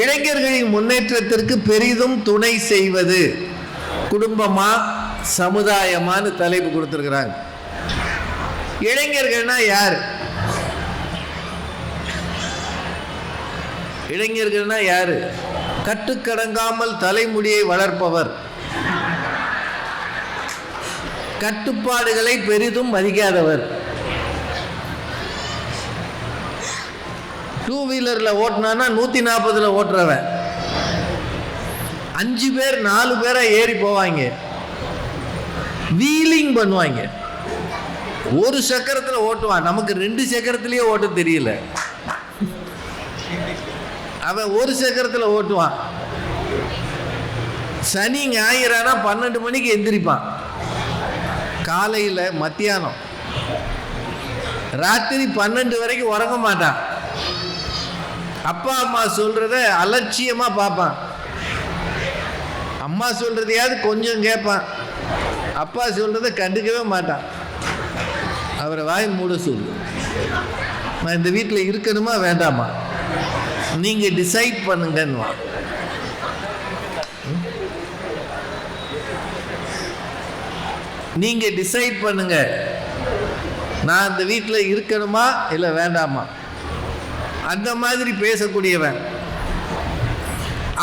இளைஞர்களின் முன்னேற்றத்திற்கு பெரிதும் துணை செய்வது குடும்பமா சமுதாயமான்னு தலைப்பு கொடுத்துருக்குறாங்க இளைஞர்கள்னா யார்? இளைஞர்கள்னா யாரு? கட்டுக்கடங்காமல் தலைமுடியை வளர்ப்பவர். கட்டுப்பாடுகளை பெரிதும் மதிக்காதவர். டூ வீலரில் ஓட்டினான்னா நூற்றி நாற்பதில் ஓட்டுறவன். அஞ்சு பேர் நாலு பேரை ஏறி போவாங்க. வீலிங் பண்ணுவாங்க. ஒரு சக்கரத்தில் ஓட்டுவான். நமக்கு ரெண்டு சக்கரத்திலேயே ஓட்ட தெரியல. அவன் ஒரு சக்கரத்தில் ஓட்டுவான். சனி ஞாயிறானா பன்னெண்டு மணிக்கு எந்திரிப்பான். காலையில் மத்தியானம். ராத்திரி பன்னெண்டு வரைக்கும் உறங்க மாட்டான். அப்பா அம்மா சொல்கிறத அலட்சியமாக பார்ப்பான் அம்மா சொல்கிறதையாவது கொஞ்சம் கேட்பான் அப்பா சொல்கிறத கண்டுக்கவே மாட்டான். அவரை வாய் மூட சொல்லு. நான் இந்த வீட்டில் இருக்கணுமா வேண்டாமா? நீங்கள் டிசைட் பண்ணுங்கன்னு நீங்கள் டிசைட் பண்ணுங்க. நான் இந்த வீட்டில் இருக்கணுமா இல்லை வேண்டாமா? அந்த மாதிரி பேசக்கூடியவன்.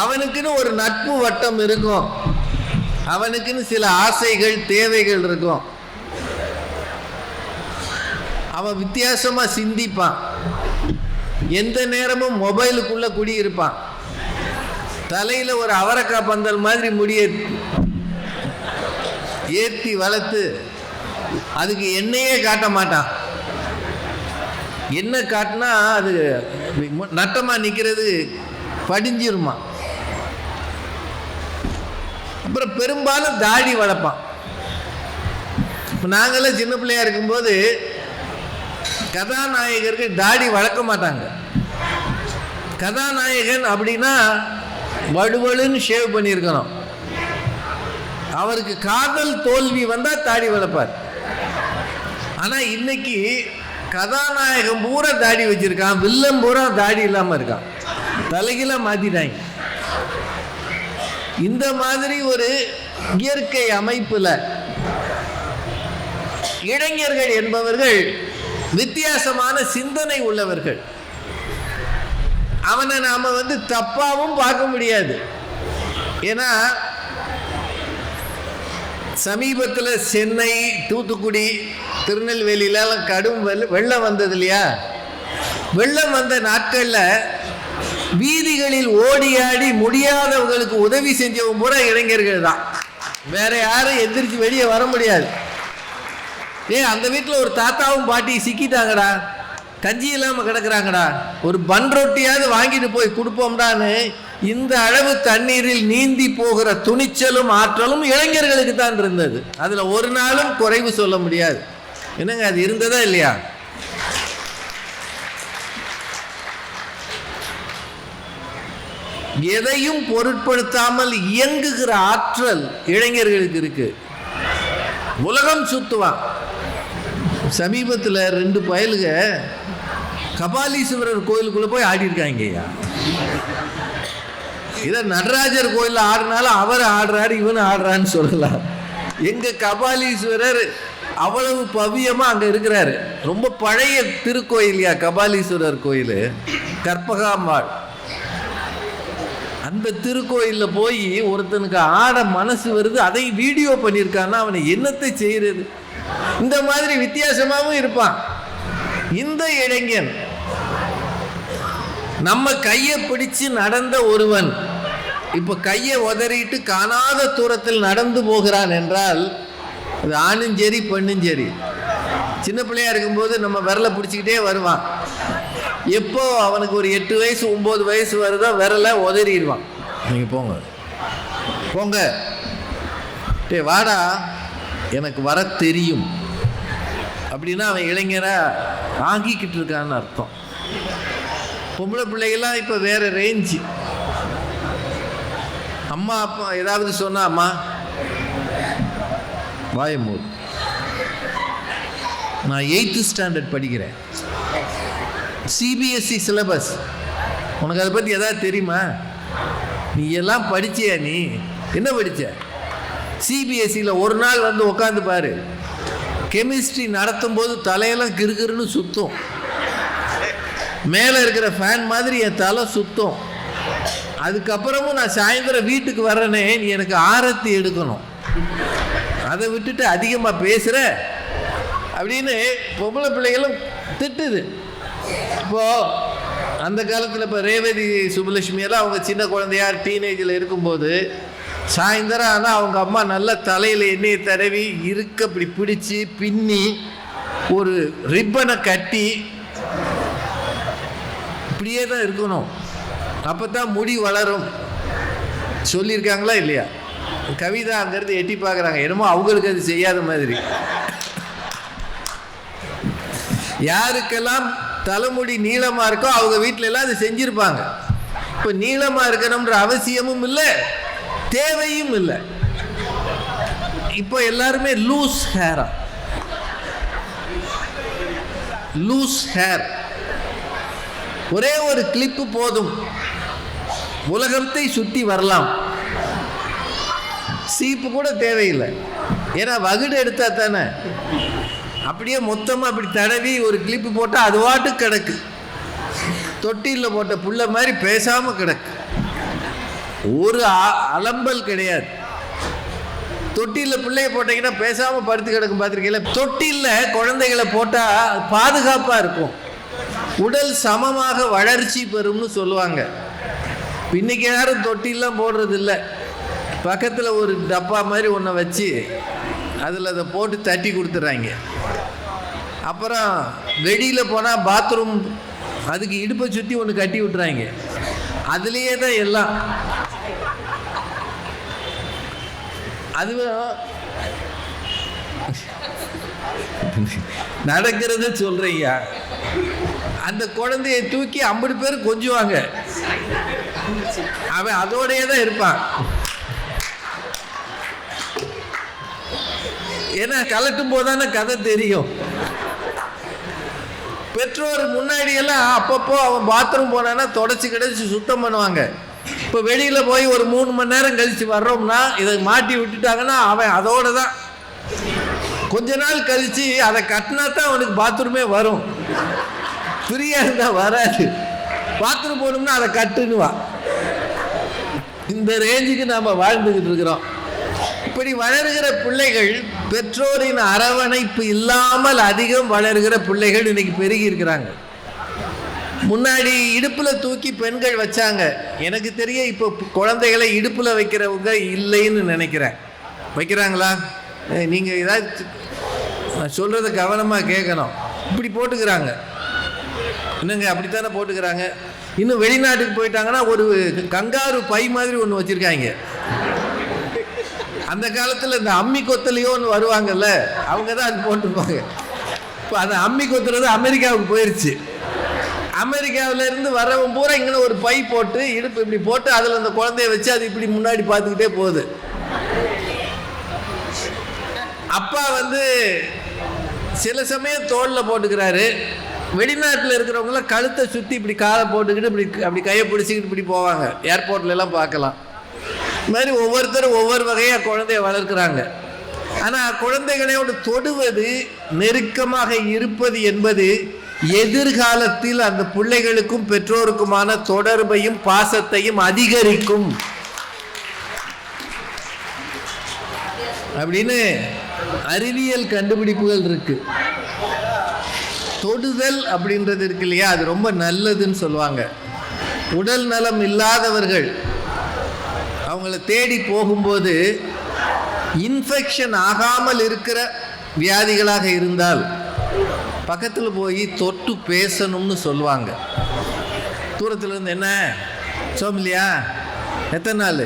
அவனுக்குன்னு ஒரு நட்பு வட்டம் இருக்கும். அவனுக்குன்னு சில ஆசைகள் தேவைகள் இருக்கும். அவன் வித்தியாசமாக சிந்திப்பான். எந்த நேரமும் மொபைலுக்குள்ள குடியிருப்பான். தலையில் ஒரு அவரக்காய் பந்தல் மாதிரி முடிய ஏற்றி வளர்த்து அதுக்கு என்னையே காட்ட மாட்டான். என்ன காட்டினா அது நட்டமாக நிற்கிறது படிஞ்சிருமா. அப்புறம் பெரும்பாலும் தாடி வளர்ப்பான். இப்போ நாங்களாம் சின்ன பிள்ளையா இருக்கும்போது கதாநாயகர்கள் தாடி வளர்க்க மாட்டாங்க. கதாநாயகன் அப்படின்னா வடுவலுன்னு ஷேவ் பண்ணியிருக்கணும். அவருக்கு காதல் தோல்வி வந்தால் தாடி வளர்ப்பார். ஆனால் இன்னைக்கு கதாநாயகன் பூரா தாடி வச்சிருக்கான் வில்லன் பூரா தாடி இல்லாமல் இருக்கான். தலைகில மாத்திட்டாங்க. இந்த மாதிரி ஒரு இயற்கை அமைப்புல இளைஞர்கள் என்பவர்கள் வித்தியாசமான சிந்தனை உள்ளவர்கள். அவனை நாம வந்து தப்பாவும் பார்க்க முடியாது. ஏன்னா சமீபத்தில் சென்னை தூத்துக்குடி திருநெல்வேலியிலலாம் கடும் வெள்ள வெள்ளம் வந்தது இல்லையா? வெள்ளம் வந்த நாட்களில் வீதிகளில் ஓடி ஆடி முடியாதவங்களுக்கு உதவி செஞ்சவங்க பூரா இளைஞர்கள் தான். வேற யாரும் எந்திரிச்சு வெளியே வர முடியாது. ஏ அந்த வீட்டில் ஒரு தாத்தாவும் பாட்டி சிக்கிட்டாங்கடா. கஞ்சி இல்லாமல் கிடக்குறாங்கடா. ஒரு பன் ரொட்டியாவது வாங்கிட்டு போய் கொடுப்போம்டான்னு இந்த அளவு தண்ணீரில் நீந்தி போகிற துணிச்சலும் ஆற்றலும் இளைஞர்களுக்கு தான் இருந்தது. அதில் ஒரு நாளும் குறைவு சொல்ல முடியாது. என்னங்க அது இருந்ததா இல்லையா? எதையும் பொருட்படுத்தாமல் இயங்குகிற ஆற்றல் இளைஞர்களுக்கு இருக்கு. உலகம் சுத்துவான். சமீபத்தில் ரெண்டு பயலுக கபாலீஸ்வரர் கோயிலுக்குள்ளே போய் ஆடி இருக்காங்கய்யா இதை நடராஜர் கோயிலில் ஆடினாலும் அவர் ஆடுறாரு இவனு ஆடுறான்னு சொல்லலாம். எங்க கபாலீஸ்வரர் அவ்வளவு பவியமா அங்க இருக்கிறாரு. ரொம்ப பழைய திருக்கோயிலியா கபாலீஸ்வரர் கோயில்? கற்பகாம்பாள். அந்த திருக்கோயிலில் போய் ஒருத்தனுக்கு ஆட மனசு வருது அதை வீடியோ பண்ணியிருக்கான்னா அவனை என்னத்தை செய்யறது? இந்த மாதிரி வித்தியாசமாகவும் இருப்பான். இந்த இளைஞன். நம்ம கையை பிடிச்சு நடந்த ஒருவன். இப்போ கையை உதறிட்டு காணாத தூரத்தில் நடந்து போகிறான் என்றால் அது ஆணும் சரி பெண்ணும் சரி. சின்ன பிள்ளையா இருக்கும்போது நம்ம விரலை பிடிச்சிக்கிட்டே வருவான். எப்போ அவனுக்கு ஒரு எட்டு வயசு ஒம்பது வயசு வருதோ விரலை உதறிடுவான். நீங்கள் போங்க. போங்க. டே வாடா. எனக்கு வர தெரியும். அப்படின்னா அவன் இளைஞரை ஆங்கிக்கிட்டு இருக்கான்னு அர்த்தம். பொம்பளை பிள்ளைகள்லாம் இப்போ வேற ரேஞ்சு அம்மா அப்பா ஏதாவது சொன்னா அம்மா. வாய நான் எயித்து ஸ்டாண்டர்ட் படிக்கிறேன். சிபிஎஸ்சி சிலபஸ் உனக்கு அதை பற்றி எதாவது தெரியுமா? நீ எல்லாம் படிச்சியா நீ? என்ன படித்த சிபிஎஸ்சியில் ஒரு நாள் வந்து உட்காந்து பாரு. கெமிஸ்ட்ரி நடத்தும் போது தலையெல்லாம் கிறுகிறுன்னு சுத்தும். மேலே இருக்கிற ஃபேன் மாதிரி என் தலை சுத்தும். அதுக்கப்புறமும் நான் சாயந்தரம் வீட்டுக்கு வர்றேனே நீ எனக்கு ஆரத்தி எடுக்கணும். அதை விட்டுட்டு அதிகமாக பேசுகிற அப்படின்னு பொம்பளை பிள்ளைகளும் திட்டுது. இப்போது அந்த காலத்தில் இப்போ ரேவதி சுப்புலட்சுமியெல்லாம் அவங்க சின்ன குழந்தையார் டீனேஜில் இருக்கும்போது சாயந்தரம் ஆனால் அவங்க அம்மா நல்லா தலையில் எண்ணெயை தடவி இருக்க இப்படி பிடிச்சி பின்னி ஒரு ரிப்பனை கட்டி இப்படியே தான் இருக்கணும். அப்போ தான் முடி வளரும். சொல்லியிருக்காங்களா இல்லையா? கவிதா அங்கேருந்து எட்டி பார்க்குறாங்க. என்னமோ அவங்களுக்கு அது செய்யாத மாதிரி. யாருக்கெல்லாம் தலைமுடி நீளமாக இருக்கோ அவங்க வீட்டில எல்லாம் அதை செஞ்சுருப்பாங்க. இப்போ நீளமாக இருக்கணும்ன்ற அவசியமும் இல்லை தேவையும் இல்லை. இப்போ எல்லாருமே லூஸ் ஹேரா லூஸ் ஹேர் ஒரே ஒரு கிளிப்பு போதும். உலகத்தை சுற்றி வரலாம். சீப்பு கூட தேவையில்லை. ஏன்னா வகுடு எடுத்தா தானே? அப்படியே மொத்தமாக அப்படி தடவி ஒரு கிளிப்பு போட்டால் அது வாட்டு கிடக்கு. தொட்டிலில் போட்ட புள்ள மாதிரி பேசாமல் கிடக்கு. ஒரு அ- அலம்பல் கிடையாது. தொட்டியில் பிள்ளைய போட்டீங்கன்னா பேசாமல் படுத்து கிடக்கும் பார்த்துருக்கீங்களா தொட்டிலில் குழந்தைகளை போட்டால் பாதுகாப்பாக இருக்கும். உடல் சமமாக வளர்ச்சி பெறும்னு சொல்லுவாங்க. இன்னைக்கு யாரும் தொட்டிலாம் போடுறது இல்லை பக்கத்தில் ஒரு டப்பா மாதிரி ஒன்றை வச்சு அதில் அதை போட்டு தட்டி கொடுத்துட்றாங்க. அப்புறம் வெளியில் போனால் பாத்ரூம் அதுக்கு இடுப்பை சுற்றி ஒன்று கட்டி விட்டுறாங்க. அதுலேயே தான் எல்லாம். அதுவும் நடக்கிறத சொல்றீங்க. அந்த குழந்தைய தூக்கி ஐம்பது பேர் கொஞ்சுவாங்க. அவன் அதோடயே தான் இருப்பான். ஏன்னா கலட்டும் போதான கதை தெரியும். பெற்றோர் முன்னாடி எல்லாம் அப்பப்போ அவன் பாத்ரூம் போனான்னா தொடச்சி கிடச்சி சுத்தம் பண்ணுவாங்க. இப்போ வெளியில் போய் ஒரு மூணு மணி நேரம் கழித்து வர்றோம்னா இதை மாட்டி விட்டுட்டாங்கன்னா அவன் அதோட தான் கொஞ்ச நாள் கழித்து அதை கட்டினா தான் அவனுக்கு பாத்ரூமே வரும். ஃப்ரீயாக இருந்தால் வராது. பாத்ரூம் போகணும்னா அதை கட்டுன்னுவான். இந்த ரேஞ்சுக்கு நாம் வாழ்ந்துக்கிட்டு இருக்கிறோம். இப்படி வளர்கிற பிள்ளைகள் பெற்றோரின் அரவணைப்பு இல்லாமல் அதிகம் வளர்கிற பிள்ளைகள் இன்னைக்கு பெருகி இருக்கிறாங்க. முன்னாடி இடுப்பில் தூக்கி பெண்கள் வச்சாங்க. எனக்கு தெரிய இப்போ குழந்தைகளை இடுப்பில் வைக்கிறவங்க இல்லைன்னு நினைக்கிறேன். வைக்கிறாங்களா? நீங்கள் ஏதாவது நான் சொல்கிறத கவனமாக கேட்கணும். இப்படி போட்டுக்கிறாங்க. என்னங்க அப்படித்தானே போட்டுக்கிறாங்க? இன்னும் வெளிநாட்டுக்கு போயிட்டாங்கன்னா ஒரு கங்காரு பை மாதிரி ஒன்று வச்சுருக்காங்க. அந்த காலத்தில் இந்த அம்மி கொத்தலையோன்னு வருவாங்கல்ல அவங்க தான் அது போட்டிருப்பாங்க. இப்போ அந்த அம்மி கொத்துறது அமெரிக்காவுக்கு போயிடுச்சு அமெரிக்காவிலேருந்து வரவன் பூரா இங்கே ஒரு பை போட்டு இடுப்பு இப்படி போட்டு அதில் அந்த குழந்தைய வச்சு அது இப்படி முன்னாடி பார்த்துக்கிட்டே போகுது. அப்பா வந்து சில சமயம் தோளில் போட்டுக்கிறாரு. வெளிநாட்டில் இருக்கிறவங்களாம் கழுத்தை சுற்றி இப்படி காலை போட்டுக்கிட்டு இப்படி அப்படி கையை பிடிச்சிக்கிட்டு இப்படி போவாங்க. ஏர்போர்ட்லலாம் பார்க்கலாம். இது மாதிரி ஒவ்வொருத்தரும் ஒவ்வொரு வகையாக குழந்தைய வளர்க்குறாங்க. ஆனால் குழந்தைகளோடு தொடுவது நெருக்கமாக இருப்பது என்பது எதிர்காலத்தில் அந்த பிள்ளைகளுக்கும் பெற்றோருக்குமான தொடர்பையும் பாசத்தையும் அதிகரிக்கும். அப்படின்னு அறிவியல் கண்டுபிடிப்புகள் இருக்குது தொடுதல் அப்படின்றது இருக்கு இல்லையா? அது ரொம்ப நல்லதுன்னு சொல்லுவாங்க. உடல் நலம் இல்லாதவர்கள் அவங்கள தேடி போகும்போது இன்ஃபெக்ஷன் ஆகாமல் இருக்கிற வியாதிகளாக இருந்தால் பக்கத்தில் போய் தொட்டு பேசணும்னு சொல்லுவாங்க. தூரத்தில் இருந்து என்ன? சோமிலியா எத்தனை நாள்?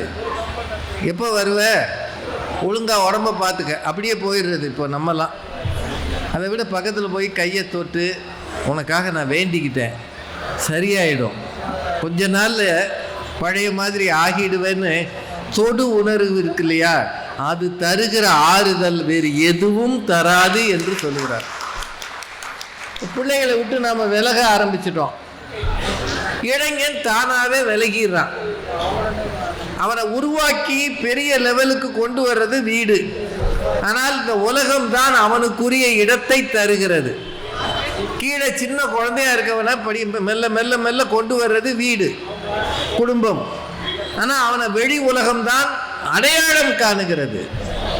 எப்போ வருவ? ஒழுங்காக உடம்ப பார்த்துக்க அப்படியே போயிடுறது இப்போ நம்மலாம். அதை விட பக்கத்தில் போய் கையை தொட்டு உனக்காக நான் வேண்டிக்கிட்டேன். சரியாயிடும். கொஞ்ச நாளில் பழைய மாதிரி ஆகிடுவேன்னு தொடு உணர்வு இருக்கு இல்லையா? அது தருகிற ஆறுதல் வேறு எதுவும் தராது என்று சொல்லுகிறார். பிள்ளைகளை விட்டு நாம் விலக ஆரம்பிச்சிட்டோம். இளைஞன் தானாகவே விலகிடுறான். அவனை உருவாக்கி பெரிய லெவலுக்கு கொண்டு வர்றது வீடு. ஆனால் இந்த உலகம்தான் அவனுக்குரிய இடத்தை தருகிறது. கீழே சின்ன குழந்தையா இருக்கவனா படி மெல்ல மெல்ல மெல்ல கொண்டு வர்றது வீடு குடும்பம். ஆனால் அவனை வெளி உலகம்தான் அடையாளம் காணுகிறது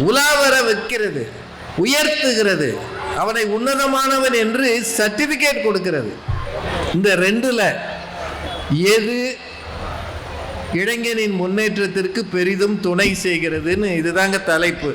உலாவர வைக்கிறது உயர்த்துகிறது. அவனை உன்னதமானவன் என்று சர்டிபிகேட் கொடுக்கிறது. இந்த ரெண்டுல எது இளைஞனின் முன்னேற்றத்திற்கு பெரிதும் துணை செய்கிறதுன்னு இதுதாங்க தலைப்பு.